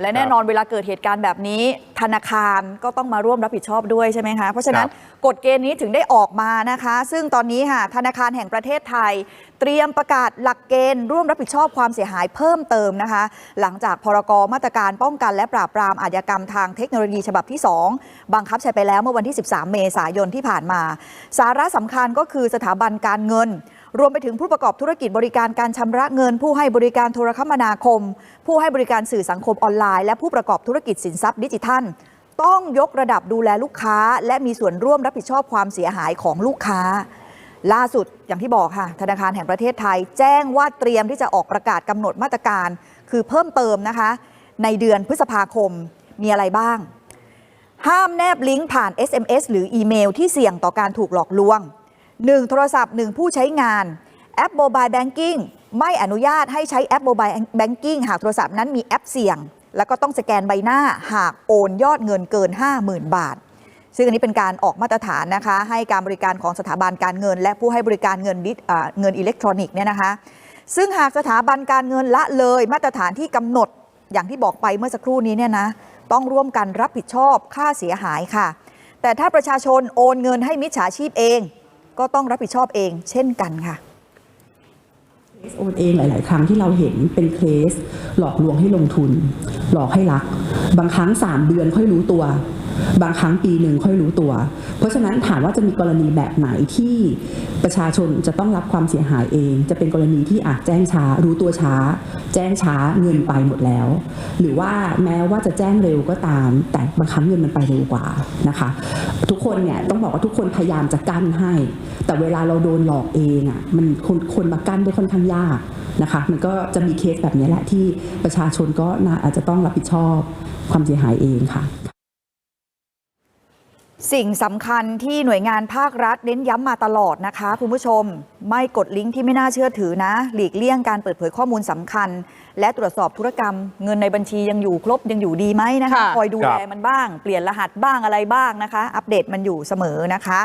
และแน่นอนเวลาเกิดเหตุการณ์แบบนี้ ธนาคารก็ต้องมาร่วมรับผิดชอบด้วยใช่ไหมคะ เพราะฉะนั้นครับกฎเกณฑ์นี้ถึงได้ออกมานะคะ ซึ่งตอนนี้ค่ะธนาคารแห่งประเทศไทย เตรียมประกาศหลักเกณฑ์ร่วมรับผิดชอบความเสียหายเพิ่มเติมนะคะ หลังจากพรกมาตรการป้องกันและปราบปรามอาชญากรรมทางเทคโนโลยีฉบับที่ 2 บังคับใช้ไปแล้วเมื่อวันที่ 13 เมษายนที่ผ่านมา สาระสำคัญก็คือสถาบันการเงิน รวมไปถึงผู้ประกอบธุรกิจบริการการชำระเงิน ผู้ให้บริการโทรคมนาคม ผู้ให้บริการสื่อสังคมออนไลน์ และผู้ประกอบธุรกิจสินทรัพย์ดิจิทัล ต้องยกระดับดูแลลูกค้า และมีส่วนร่วมรับผิดชอบความเสียหายของลูกค้า ล่าสุดอย่างที่บอกค่ะ ธนาคารแห่งประเทศไทย แจ้งว่าเตรียมที่จะออกประกาศกำหนดมาตรการ คือเพิ่มเติมนะคะ ในเดือนพฤษภาคมมีอะไรบ้างห้ามแนบลิงก์ผ่าน SMS หรืออีเมลที่เสี่ยงต่อการถูกหลอกลวง 1. โทรศัพท์ 1 ผู้ใช้งาน แอปโมบายแบงกิ้งไม่อนุญาตให้ใช้แอปโมบายแบงกิ้งหากโทรศัพท์นั้นมีแอปเสี่ยง แล้วก็ต้องสแกนใบหน้าหากโอนยอดเงินเกิน 50,000 บาท ซึ่งอันนี้เป็นการออกมาตรฐานนะคะ ให้การบริการของสถาบันการเงิน และผู้ให้บริการเงินดิจิอ่าเงินอิเล็กทรอนิกส์เนี่ยนะคะ ซึ่งหากสถาบันการเงินละเลยมาตรฐานที่กำหนดอย่างที่บอกไปเมื่อสักครู่นี้เนี่ยนะต้องร่วมกันรับผิดชอบค่าเสียหายค่ะ แต่ถ้าประชาชนโอนเงินให้มิจฉาชีพเอง ก็ต้องรับผิดชอบเองเช่นกันค่ะโอนเองหลาย ๆ ครั้งที่เราเห็นเป็นเคส หลอกลวงให้ลงทุน หลอกให้รัก บางครั้ง 3 เดือนค่อยรู้ตัว บางครั้งปีหนึ่งค่อยรู้ตัว เพราะฉะนั้นถามว่าจะมีกรณีแบบไหนที่ประชาชนจะต้องรับความเสียหายเอง จะเป็นกรณีที่อาจแจ้งช้า รู้ตัวช้า แจ้งช้าเงินไปหมดแล้ว หรือว่าแม้ว่าจะแจ้งเร็วก็ตาม แต่บางครั้งเงินมันไปเร็วกว่านะคะ ทุกคนเนี่ยต้องบอกว่าทุกคนพยายามจะกั้นให้ แต่เวลาเราโดนหลอกเองอะมันคนคนมากั้นได้ค่อนข้างยากนะคะมันก็จะมีเคสแบบนี้แหละที่ประชาชนก็น่าอาจจะต้องรับผิดชอบความเสียหายเองค่ะ สิ่งสำคัญที่หน่วยงานภาครัฐเน้นย้ำมาตลอดนะคะ คุณผู้ชม ไม่กดลิงก์ที่ไม่น่าเชื่อถือนะ หลีกเลี่ยงการเปิดเผยข้อมูลสำคัญ และตรวจสอบธุรกรรม เงินในบัญชียังอยู่ครบยังอยู่ดีไหมนะคะค่ะคอยดูครัแลบมันบ้าง เปลี่ยนรหัสบ้างอะไรบ้างนะคะ อัปเดตมันอยู่เสมอนะคะ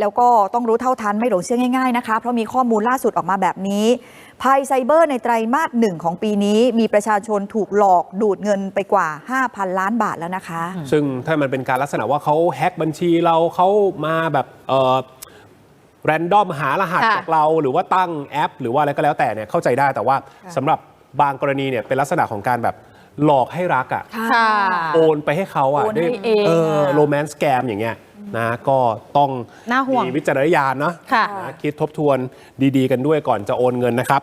แล้วก็ต้องรู้เท่าทันไม่หลงเชื่อง่ายๆนะคะ เพราะมีข้อมูลล่าสุดออกมาแบบนี้ ภัยไซเบอร์ในไตรมาสหนึ่งของปีนี้ มีประชาชนถูกหลอกดูดเงินไปกว่า 5,000 ล้านบาทแล้วนะคะ ซึ่งถ้ามันเป็นการลักษณะว่าเขาแฮ็กบัญชีเราเขามาแบบเอ่อแรนดอมหารหัสค่ะจากเรา หรือว่าตั้งแอป หรือว่าอะไรก็แล้วแต่เนี่ยเข้าใจได้แต่ว่าค่ะสำหรับบางกรณีเนี่ยเป็นลักษณะของการแบบหลอกให้รักอะค่ะโอนไปให้เขาอะโอนให้ด้วยเองเอออะโรแมนต์สแกมอย่างเงี้ย นะก็ต้องน่าห่วงมีวิจารณญาณเนาะค่ะ นะคิดทบทวนดีๆ กันด้วยก่อนจะโอนเงินนะครับ